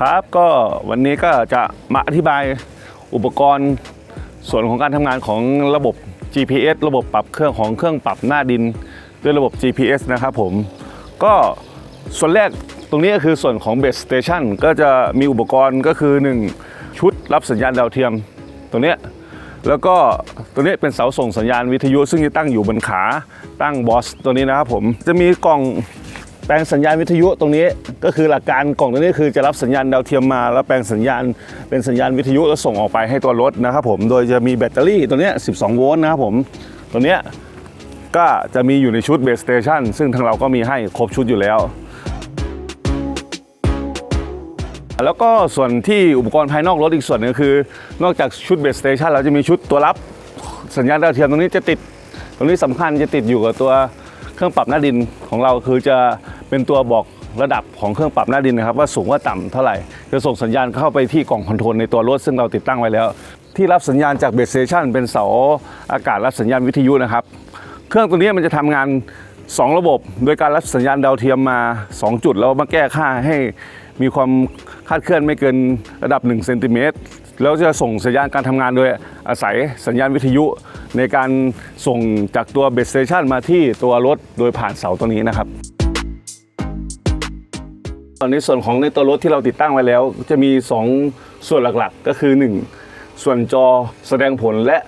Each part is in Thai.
ครับก็วันนี้ก็จะมาอธิบายอุปกรณ์ส่วนของการทำงานของระบบ GPS ระบบปรับเครื่องของเครื่องปรับหน้าดิน ด้วยระบบ GPS นะครับผม ก็ส่วนแรกตรงนี้ก็คือส่วนของ Base Station ก็จะมีอุปกรณ์ก็คือ 1 ชุดรับสัญญาณดาวเทียมตัวเนี้ยแล้วก็ตัวนี้เป็นเสาส่งสัญญาณวิทยุ ซึ่งจะตั้งอยู่บนขาตั้งบอสตัวนี้นะครับผมจะมีกล่อง แปลงสัญญาณวิทยุตรงนี้ก็คือหลักการกล่องตัวนี้คือจะรับสัญญาณดาวเทียมมา แล้วแปลงสัญญาณเป็นสัญญาณวิทยุแล้วส่งออกไปให้ตัวรถนะครับผมโดยจะมีแบตเตอรี่ตัวนี้ 12 โวลต์นะครับผมตัวนี้ก็จะมีอยู่ในชุดเบสสเตชันซึ่งทางเราก็มีให้ครบชุดอยู่แล้ว แล้วก็ส่วนที่อุปกรณ์ภายนอกรถอีกส่วนหนึงคือ นอกจากชุดเบสสเตชันเราจะมีชุดตัวรับสัญญาณดาวเทียมตรงนี้จะติด ตรงนี้สำคัญจะติดอยู่กับตัวเครื่องปรับหน้าดินของเราคือจะ เป็นตัวบอกระดับของเครื่องปรับหน้าดินนะครับว่าสูงว่าต่ำเท่าไหร่จะส่งสัญญาณเข้าไปที่กล่องคอนโทรลในตัวรถซึ่งเราติดตั้งไว้แล้ว ที่รับสัญญาณจากเบสเตชันเป็นเสาอากาศรับสัญญาณวิทยุนะครับ เครื่องตัวนี้มันจะทำงาน 2 ระบบ โดยการรับสัญญาณดาวเทียมมา 2 จุดแล้วมาแก้ค่าให้มีความคาดเคลื่อนไม่เกินระดับ1เซนติเมตรแล้วจะส่งสัญญาณการทำงานโดยอาศัยสัญญาณวิทยุ ในการส่งจากตัวเบสเตชันมาที่ตัวรถโดยผ่านเสาตัวนี้นะครับ ตอนส่วนของในตัวรถที่เราติดตั้งไว้แล้ว จะมี 2 ส่วนหลักๆ ก็คือ 1 ส่วนจอแสดงผลและ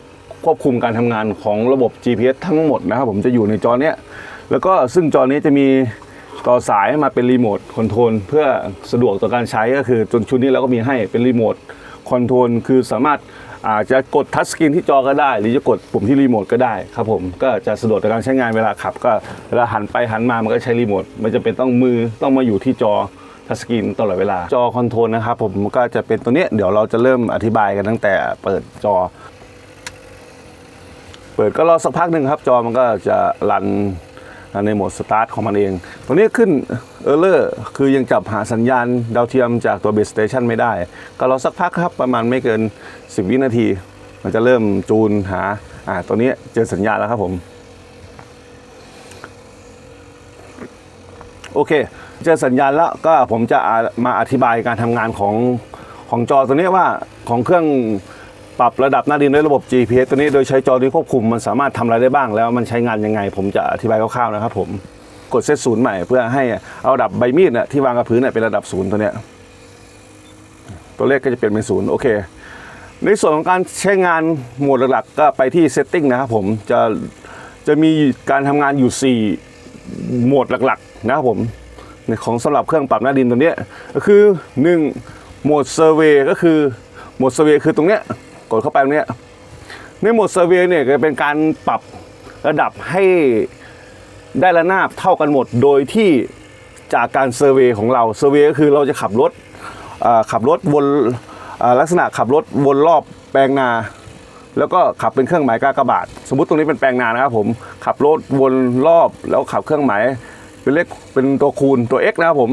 ควบคุมการทำงานของระบบ GPS ทั้งหมดนะครับผมจะอยู่ในจอเนี้ยแล้วก็ซึ่งจอนี้จะมีต่อสายมาเป็นรีโมทคอนโทรลเพื่อสะดวกต่อการใช้ก็คือจนชุดนี้เราก็มีให้เป็นรีโมทคอนโทรลคือสามารถอาจจะกดทัชสกรีนที่จอก็ได้ หรือจะกดปุ่มที่รีโมทก็ได้ครับผมก็จะสะดวกต่อการใช้งานเวลาขับ ก็เวลาหันไปหันมามันก็ใช้รีโมทมันจะเป็นต้องมือต้องมาอยู่ที่จอ ทัชสกรีนตลอดเวลา จอคอนโทรลนะครับผมก็จะเป็นตัวเนี้ยเดี๋ยวเราจะเริ่มอธิบายกันตั้งแต่เปิดจอ เปิดก็รอสักพักหนึ่งครับ จอมันก็จะรันในโหมดสตาร์ทของมันเอง ตัวนี้ขึ้นเออร์เลอร์คือยังจับหาสัญญาณดาวเทียมจากตัวเบสสเตชันไม่ได้ ก็รอสักพักครับประมาณไม่เกิน 10 วินาที มันจะเริ่มจูนหาอ่าตัวนี้เจอสัญญาณแล้วครับผม โอเค เจอสัญญาณแล้วก็ผมจะามาอธิบายการทำงานของของจอตัวนี้ว่าของเครื่องปรับระดับหน้าดินด้วยระบบ GPS ตัวนี้โดยใช้จอนี้ควบคุมมันสามารถทำอะไรได้บ้างแล้วมันใช้งานยังไง ผมจะอธิบายคร่าวๆนะครับผมกดเซตศูนย์ใหม่เพื่อให้เอาระดับใบมีดเนี่ยที่วางกับพื้นเนี่เป็นระดับศูนย์ตัวเนี้ยตัวเลขก็จะเปลี่ยนเป็นศูนย์โอเค ในส่วนของการใช้งานโหมดหลักๆ ก็ไปที่ setting นะครับผมจะจะมีการทำงานอยู่ 4 โหมดหลักๆ นะครับผม ของสำหรับเครื่องปรับหน้าดินตัวนี้ก็คือ 1 โหมดเซอร์เวย์ก็คือโหมดเซอร์เวย์คือตรงเนี้ยกดเข้าไปตรงเนี้ยในโหมดเซอร์เวย์เนี่ยจะเป็นการปรับระดับให้ได้ระนาบเท่ากันหมดโดยที่จากการเซอร์เวย์ของเราเซอร์เวย์ก็คือเราจะขับรถขับรถวนลักษณะขับรถวนรอบแปลงนา แล้วก็ขับเป็นเครื่องหมายกากบาท สมมุติตรงนี้เป็นแปลงนานะครับผมขับรถวนรอบแล้วขับเครื่องหมาย เป็นเลขเป็นตัวคูณตัว x นะครับผม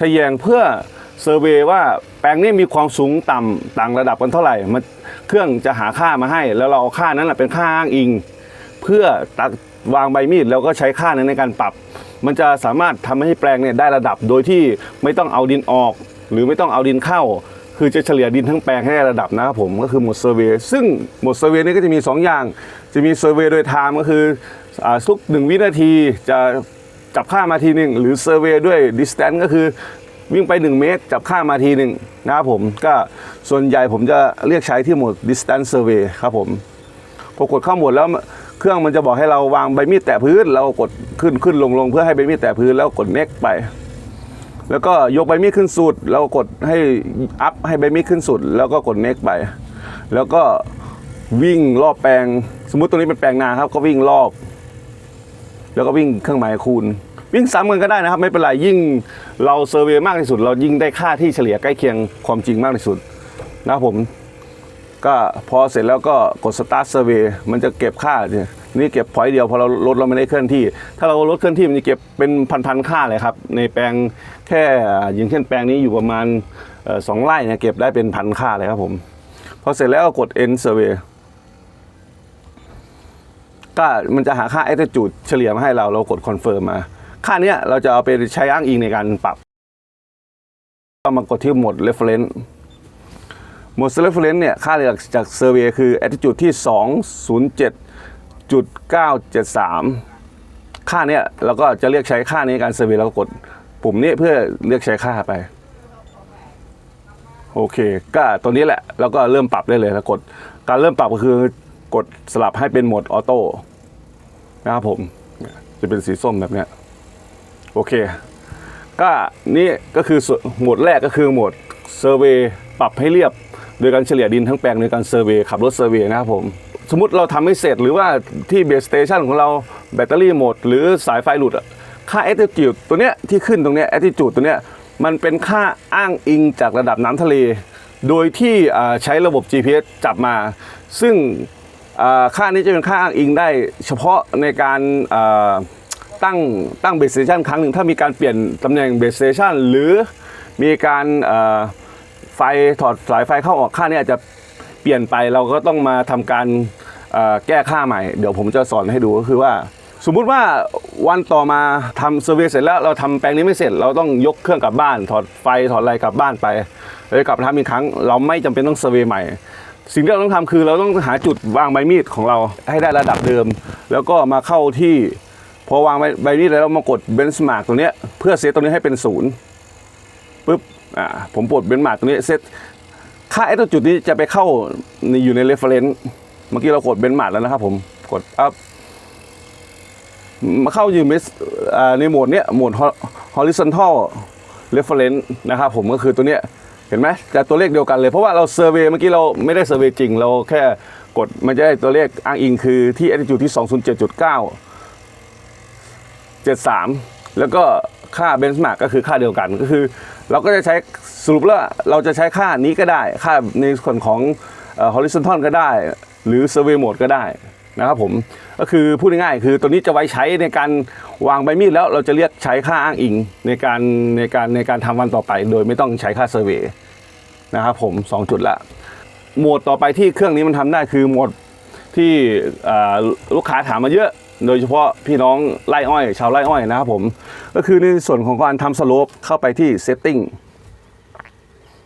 ทะแยงเพื่อเซอร์เวว่าแปลงนี้มีความสูงต่ำต่างระดับกันเท่าไหร่มันเครื่องจะหาค่ามาให้ แล้วเราเอาค่านั้นแหละเป็นค่าอ้างอิง เพื่อตัดวางใบมีดแล้วก็ใช้ค่านั้นในการปรับ มันจะสามารถทำให้แปลงเนี่ยได้ระดับโดยที่ไม่ต้องเอาดินออก หรือไม่ต้องเอาดินเข้า คือจะเฉลี่ยดินทั้งแปลงให้ได้ระดับนะครับผมก็คือหมดเซอร์เวย์ซึ่งหมดเซอร์เวย์นี้ก็จะมี 2 อย่าง จะมีเซอร์เวย์โดยไทม์ก็คือทุกหนึ่งวินาทีจะ จับค่ามาทีหนึ่งหรือเซอร์เวด้วยดิสแตนก็คือวิ่งไป 1 เมตร จับค่ามาทีหนึ่งนะครับผมก็ส่วนใหญ่ผมจะเรียกใช้ที่โหมด distance survey ครับผมพอกดเข้าโหมดแล้วเครื่องมันจะบอกให้เราวางใบมีดแตะพื้น เรากดขึ้นขึ้นลงลงเพื่อให้ใบมีดแตะพื้นแล้วกด next ไป แล้วก็ยกใบมีดขึ้นสุดแล้วกดให้อัพให้ใบมีดขึ้นสุด แล้วก็กด next ไป แล้วก็วิ่งรอบแปลง สมมุติตรงนี้เป็นแปลงนาครับ ก็วิ่งรอบ แล้วก็วิ่งเครื่องหมายคูณ วิ่งซ้ำกันก็ได้นะครับ ไม่เป็นไรยิ่งเราเซอร์เวยมากที่สุด เรายิ่งได้ค่าที่เฉลี่ยใกล้เคียงความจริงมากที่สุดนะครับผมก็พอเสร็จแล้วก็กด start survey มันจะเก็บค่าเนี่ยนี่เก็บพอยต์เดียวพอเราลดเราไม่ได้เคลื่อนที่ ถ้าเราลดเคลื่อนที่มันจะเก็บเป็นพันๆค่าเลยครับ ในแปลงแค่อย่างเช่นแปลงนี้อยู่ประมาณสองไร่เนี่ยเก็บได้เป็นพันค่าเลยครับผมพอเสร็จแล้วก็กด end survey ก็มันจะหาค่า attitude เฉลี่ยมาให้เราเรากด confirm มา ค่าเนี้ยเราจะเอาไปใช้อ้างอิงในการปรับ ก็มากดที่โหมด reference โหมด reference เนี่ย ค่าจากเซอร์เวย์คือ attitude ที่ 207.973 ค่าเนี้ยเราก็จะเรียกใช้ค่านี้ในการเซอร์เวย์แล้วก็กดปุ่มนี้เพื่อเรียกใช้ค่าไปโอเค ก็ตัวนี้แหละ แล้วก็เริ่มปรับได้เลยแล้วกด การเริ่มปรับก็คือกดสลับให้เป็นโหมดออโต้นะครับผม จะเป็นสีส้มแบบเนี้ย โอเค ก็นี่ก็คือส่วนโหมดแรกก็คือโหมดเซอร์เวย์ปรับให้เรียบ โดยการเฉลี่ยดินทั้งแปลงโดยการเซอร์เวย์ขับรถเซอร์เวย์นะครับผมสมมติเราทำไม่เสร็จหรือว่าที่เบสสเตชันของเราแบตเตอรี่หมด หรือสายไฟหลุดค่า attitude ตัวเนี้ยที่ขึ้นตรงเนี้ย attitude ตัวเนี้ยมันเป็นค่าอ้างอิงจากระดับน้ำทะเล โดยที่ใช้ระบบ GPS จับมา ซึ่งค่านี้จะเป็นค่าอ้างอิงได้เฉพาะในการ ตั้งตั้งเบสเตชันครั้งหนึ่งถ้ามีการเปลี่ยนตำแหน่งเบสเตชันหรือมีการไฟถอดสายไฟเข้าออกค่านี้อาจจะเปลี่ยนไปเราก็ต้องมาทำการแก้ค่าใหม่ เดี๋ยวผมจะสอนให้ดูก็คือว่า สมมุติว่าวันต่อมาทำเซอร์เวย์เสร็จแล้วเราทำแปลงนี้ไม่เสร็จ เราต้องยกเครื่องกลับบ้าน ถอดไฟถอดอะไรกลับบ้านไปเลยกลับมาทำอีกครั้ง เราไม่จำเป็นต้องเซอร์เวย์ใหม่ สิ่งที่เราต้องทำคือเราต้องหาจุดวางใบมีดของเราให้ได้ระดับเดิม แล้วก็มาเข้าที่ อวางใบนี้แล้วมากดเบนช์มาร์กตัวเนี้ยเพื่อเซตตัวนี้ให้เป็นศูนย์ปุ๊บอ่าผมกดเบนช์มาร์กตัวนี้เซตค่าไอ้ตัวจุดนี้จะไปเข้าในอยู่ในเรฟเฟรนซ์เมื่อกี้เรากดเบนช์มาร์กแล้วนะครับผมกดอัพมาเข้าอยู่ในอ่าในโหมดเนี้ยโหมด horizontal reference นะครับผมก็คือตัวเนี้ยเห็นไหมจะตัวเลขเดียวกันเลย เพราะว่าเราเซอร์เวย์เมื่อกี้เราไม่ได้เซอร์เวย์จริง เราแค่กดมันจะได้ตัวเลขอ้างอิงคือที่ attitude ที่ 207.9 73 แล้วก็ค่าเบนช์มาร์กก็คือค่าเดียวกันก็คือ เราก็จะใช้สรุปแล้วเราจะใช้ค่านี้ก็ได้ ค่าในส่วนของเอ่อ horizontal ก็ได้ หรือ survey mode ก็ได้นะครับผมก็คือพูดง่ายๆคือตัวนี้จะไว้ใช้ในการวางใบมีดแล้วเราจะเรียกใช้ค่าอ้างอิงในการในการในการทำวันต่อไป โดยไม่ต้องใช้ค่า survey นะครับผม 2 จุดละโหมดต่อไปที่เครื่องนี้มันทำได้คือโหมดที่ลูกค้าถามมาเยอะ โดยเฉพาะพี่น้องไร่อ้อยชาวไร่อ้อยนะครับผมก็คือในส่วนของการทำสโลปเข้าไปที่ setting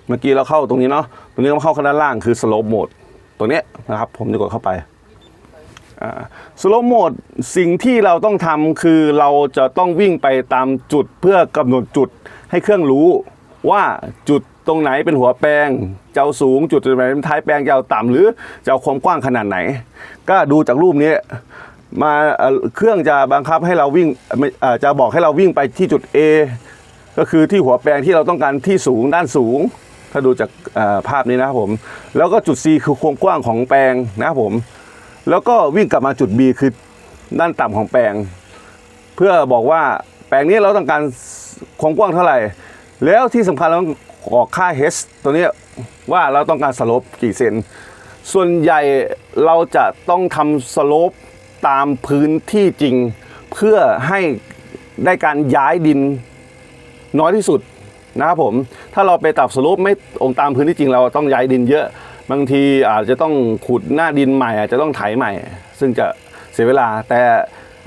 เมื่อกี้เราเข้าตรงนี้เนาะตรงนี้เราเข้าข้างด้านล่างคือ slope mode ตัวเนี้นะครับ ผมจะกดเข้าไปสโลปโหมดสิ่งที่เราต้องทำคือเราจะต้องวิ่งไปตามจุดเพื่อกำหนดจุดให้เครื่องรู้ว่าจุดตรงไหนเป็นหัวแปลงจะเอาสูงจุดตรงไหนเป็นท้ายแปลงจะเอาต่ำหรือจะเอาความกว้างขนาดไหน ก็ดูจากรูปนี้ มาเครื่องจะบังคับให้เราวิ่งจะบอกให้เราวิ่งไปที่จุด A ก็คือที่หัวแปลงที่เราต้องการที่สูงด้านสูง ถ้าดูจากภาพนี้นะครับผม แล้วก็จุด C คือความกว้างของแปลงนะครับผม แล้วก็วิ่งกลับมาจุด B คือด้านต่ำของแปลง เพื่อบอกว่าแปลงนี้เราต้องการความกว้างเท่าไหร่ แล้วที่สำคัญเราต้องออกค่า h ตัวนี้ว่าเราต้องการสโลปกี่เซนส่วนใหญ่เราจะต้องทำสโลป ตามพื้นที่จริง เพื่อให้ได้การย้ายดินน้อยที่สุดนะครับผมถ้าเราไปตับสรุปไม่องตามพื้นที่จริง เราต้องย้ายดินเยอะ บางทีอาจจะต้องขุดหน้าดินใหม่อาจจะต้องไถใหม่ ซึ่งจะเสียเวลาแต่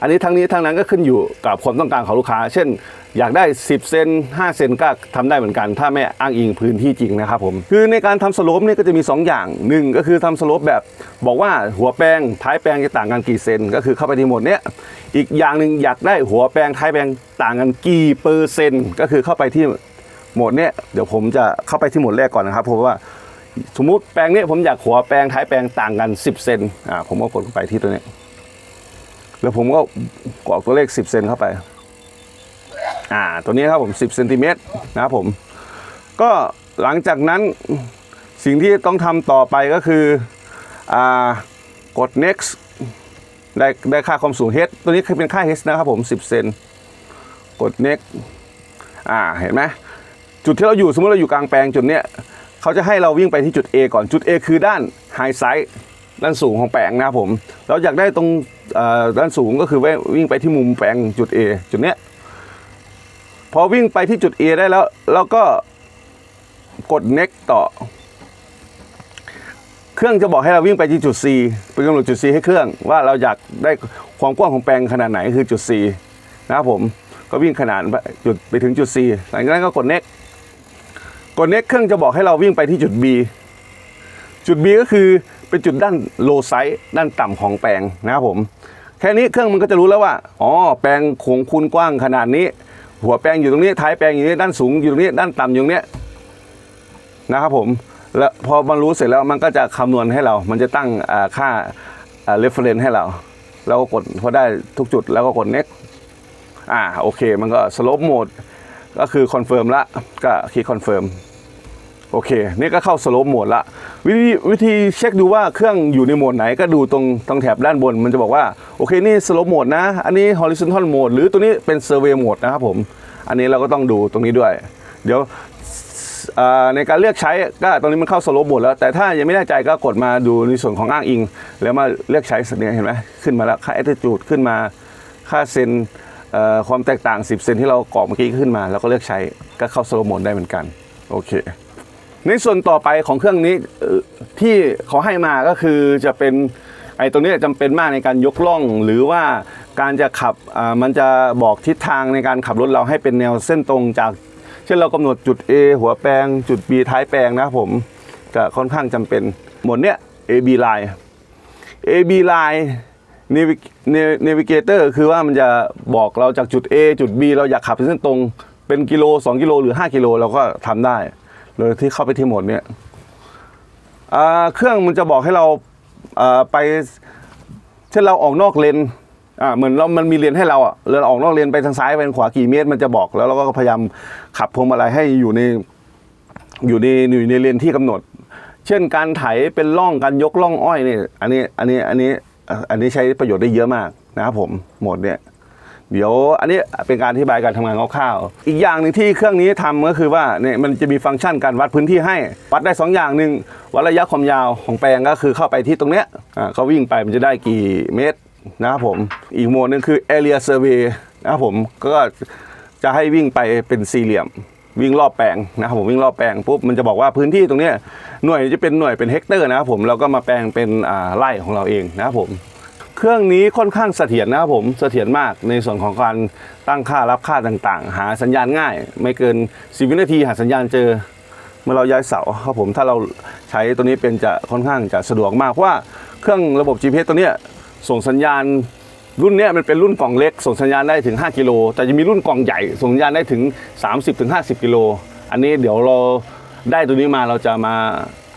อันนี้ทั้งนี้ทั้งนั้นก็ขึ้นอยู่กับความต้องการของลูกค้า เช่น อยากได้ 10 เซน5 เซนก็ทำได้เหมือนกัน ถ้าไม่อ้างอิงพื้นที่จริงนะครับผมคือในการทำสโลปเนี่ยก็จะมี 2 อย่างหนึ่งก็คือทำสโลปแบบบอกว่าหัวแปลงท้ายแปลงจะต่างกันกี่เซน ก็คือเข้าไปที่โหมดเนี้ยอีกอย่างหนึ่งอยากได้หัวแปลงท้ายแปลงต่างกันกี่เปอร์เซ็นต์ ก็คือเข้าไปที่โหมดเนี้ยเดี๋ยวผมจะเข้าไปที่โหมดแรกก่อนนะครับเพราะว่าสมมุติแปลงนี้ผมอยากหัวแปลงท้ายแปลงต่างกัน 10 เซนอ่าผมก็กดไปที่ตัวนี้ แล้วผมก็กรอกตัวเลข 10 เซนเข้าไป อ่าตัวนี้ครับผม 10เซนติเมตรนะครับผม ก็หลังจากนั้นสิ่งที่ต้องทำต่อไปก็คืออ่ากด next ได้ได้ค่าความสูง h ตัวนี้คือเป็นค่า h นะครับผม 10 เซนกด next อ่าเห็นไหมจุดที่เราอยู่สมมติเราอยู่กลางแปลงจุดเนี้ยเขาจะให้เราวิ่งไปที่จุด A ก่อนจุด A คือด้านไฮไซด์ด้านสูงของแปลงนะครับผม เราอยากได้ตรงด้านสูงก็คือวิ่งไปที่มุมแปลงจุด A จุดเนี้ย พอวิ่งไปที่จุด A ได้แล้วเราก็กด next ต่อ เครื่องจะบอกให้เราวิ่งไปที่จุด C เป็นกำหนดจุด C ให้เครื่องว่าเราอยากได้ความกว้างของแปลงขนาดไหนคือจุด C นะครับผมก็วิ่งขนาดจุดไปถึงจุด C หลังจากนั้นก็กด next กด next เครื่องจะบอกให้เราวิ่งไปที่จุด B จุด B ก็คือเป็นจุดด้าน low side ด้านต่ำของแปลงนะครับผม แค่นี้เครื่องมันก็จะรู้แล้วว่า อ๋อ แปลงของคุณกว้างขนาดนี้ หัวแปลงอยู่ตรงนี้ท้ายแปลงอยู่นี้ด้านสูงอยู่ตรงนี้ด้านต่ำอยู่ตรงนี้นะครับผมแล้วพอมันรู้เสร็จแล้วมันก็จะคำนวณให้เรา มันจะตั้งอ่าค่าอ่า reference ให้เรา แล้วก็กดพอได้ทุกจุดแล้วก็กด next อ่าโอเค มันก็ slope mode ก็คือคอนเฟิร์มละก็คลิก confirm โอเค นี่ก็เข้าสโลปโหมดละวิธีวิธีเช็คดูว่าเครื่องอยู่ในโหมดไหนก็ดูตรงตรงแถบด้านบน มันจะบอกว่า โอเคนี่สโลปโหมดนะ อันนี้ horizontal mode หรือตัวนี้เป็น survey mode นะครับผม อันนี้เราก็ต้องดูตรงนี้ด้วย เดี๋ยวในการเลือกใช้ก็ตรงนี้มันเข้าสโลปโหมดแล้ว แต่ถ้ายังไม่แน่ใจก็กดมาดูในส่วนของอ้างอิง แล้วมาเลือกใช้สักเนี่ยเห็นไหมขึ้นมาแล้วค่า attitude ขึ้นมาค่าเซนความแตกต่าง 10 เซนที่เรากรอกเมื่อกี้ขึ้นมา แล้วก็เลือกใช้ก็เข้าสโลปโหมดได้เหมือนกันโอเค ในส่วนต่อไปของเครื่องนี้ที่เขาให้มาก็คือจะเป็นไอ้ตรงนี้จำเป็นมากในการยกล่อง หรือว่าการจะขับมันจะบอกทิศทางในการขับรถเราให้เป็นแนวเส้นตรงจาก เช่นเรากำหนดจุด A หัวแปลงจุด B ท้ายแปลงนะครับผมก็ค่อนข้างจำเป็นหมดเนี้ย AB line AB line Navigator คือว่ามันจะบอกเราจากจุด A จุด B เราอยากขับเป็นเส้นตรงเป็นกิโล 2 กิโลหรือ 5 กิโลเราก็ทำได้ โดยที่เข้าไปที่โหมดเนี้ยเครื่องมันจะบอกให้เราไปเช่นเราออกนอกเลนอ่าเหมือนเรามันมีเลนให้เราอะเราออกนอกเลนไปทางซ้ายไปทางขวากี่เมตร มันจะบอกแล้วเราก็พยายามขับพวงมาลัยให้อยู่ในอยู่ในอยู่ในเลนที่กำหนด เช่นการไถเป็นร่องการยกร่องอ้อยเนี่ยอันนี้อันนี้อันนี้อันนี้ใช้ประโยชน์ได้เยอะมากนะครับผมโหมดเนี่ย เดี๋ยวอันนี้เป็นการอธิบายการทำงานคร่าวๆอีกอย่างหนึ่งที่เครื่องนี้ทำก็คือว่าเนี่ยมันจะมีฟังก์ชันการวัดพื้นที่ให้ วัดได้ 2 อย่างหนึ่งวัดระยะความยาวของแปลงก็คือเข้าไปที่ตรงเนี้ยอ่าเขาวิ่งไปมันจะได้กี่เมตรนะครับผมอีกโหมดหนึงคือ area survey นะครับผมก็จะให้วิ่งไปเป็นสี่เหลี่ยมวิ่งรอบแปลงนะครับผมวิ่งรอบแปลงปุ๊บมันจะบอกว่าพื้นที่ตรงเนี้ยหน่วยจะเป็นหน่วยเป็นเฮกเตอร์นะครับผมเราก็มาแปลงเป็นอ่าไร่ของเราเองนะครับผม เครื่องนี้ค่อนข้างเสถียรนะครับผมเสถียรมากในส่วนของการตั้งค่ารับค่าต่างๆ หาสัญญาณง่าย ไม่เกิน10วินาทีหาสัญญาณเจอเมื่อเราย้ายเสาครับผมถ้าเราใช้ตัวนี้เป็นจะค่อนข้างจะสะดวกมากเพราะว่าเครื่องระบบ GPS ตัวนี้ส่งสัญญาณรุ่นนี้มันเป็นรุ่นกล่องเล็ก ส่งสัญญาณได้ถึง 5 กิโล แต่จะมีรุ่นกล่องใหญ่ ส่งสัญญาณได้ถึง 30-50 กิโล อันนี้เดี๋ยวเราได้ตัวนี้มาเราจะมา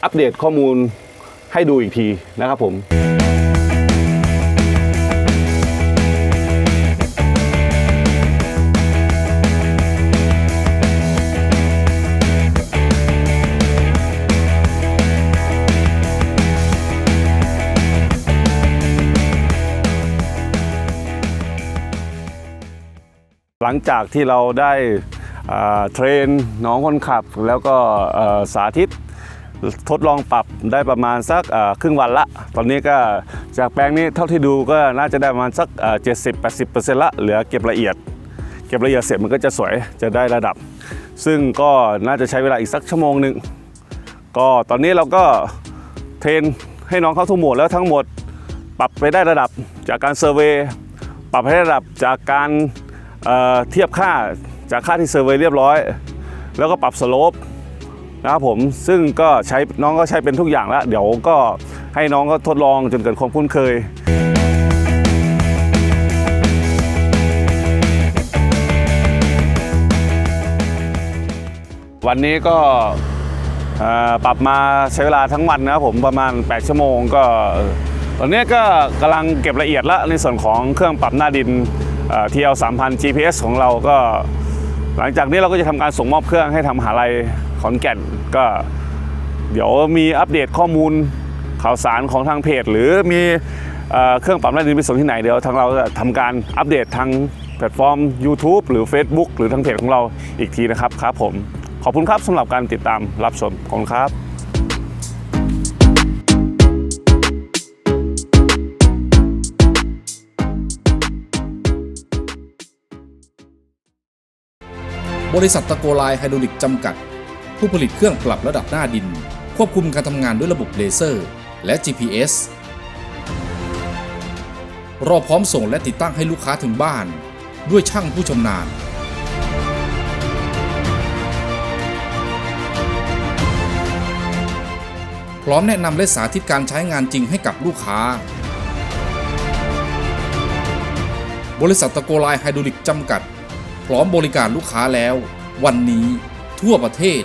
อัปเดตข้อมูลให้ดูอีกทีนะครับผม หลังจากที่เราได้เทรนน้องคนขับ แล้วก็สาธิตทดลองปรับได้ประมาณสักครึ่งวันละ ตอนนี้ก็จากแปลงนี้เท่าที่ดูก็น่าจะได้ประมาณสักเจ็ดสิบแปดสิบเปอร์เซ็นต์ละ เหลือเก็บละเอียด เก็บละเอียดเสร็จมันก็จะสวยจะได้ระดับ ซึ่งก็น่าจะใช้เวลาอีกสักชั่วโมงหนึ่งก็ตอนนี้เราก็เทรนให้น้องเข้าทุกหมดแล้วทั้งหมด ปรับไปได้ระดับจากการเซอร์เวย์ปรับให้ระดับจากการ เเทียบค่าจากค่าที่เซอร์เวยเรียบร้อย แล้วก็ปรับสโลปนะครับผมซึ่งก็ใช้น้องก็ใช้เป็นทุกอย่างแล้ว เดี๋ยวก็ให้น้องก็ทดลองจนเกิดความคุ้นเคยวันนี้ก็ปรับมาใช้เวลาทั้งวันนะครับผมประมาณ 8 ชั่วโมงก็ ตอนนี้ก็กำลังเก็บละเอียดแล้วในส่วนของเครื่องปรับหน้าดิน TL 3000 GPS ของเราก็ หลังจากนี้เราก็จะทำการส่งมอบเครื่องให้ทางมหาลัยขอนแก่นก็ เดี๋ยวมีอัปเดตข้อมูลข่าวสารของทางเพจ หรือมีเอเครื่องปรับหน้าดินไปส่งที่ไหนเดี๋ยวทางเราจะทำการอัปเดตทางแพลตฟอร์ม YouTube หรือ Facebook หรือทางเพจของเราอีกทีนะครับครับผมขอบคุณครับสำหรับการติดตามรับชมขอบคุณครับ บริษัทตะโกไลไฮดรอลิกจำกัด ผู้ผลิตเครื่องปรับระดับหน้าดิน ควบคุมการทำงานด้วยระบบเลเซอร์ และ GPS รอพร้อมส่งและติดตั้งให้ลูกค้าถึงบ้าน ด้วยช่างผู้ชำนาญ พร้อมแนะนำและสาธิตการใช้งานจริงให้กับลูกค้า บริษัทตะโกไลไฮดรอลิกจำกัด ร้อมบริการลูกค้าแล้ว วันนี้ทั่วประเทศ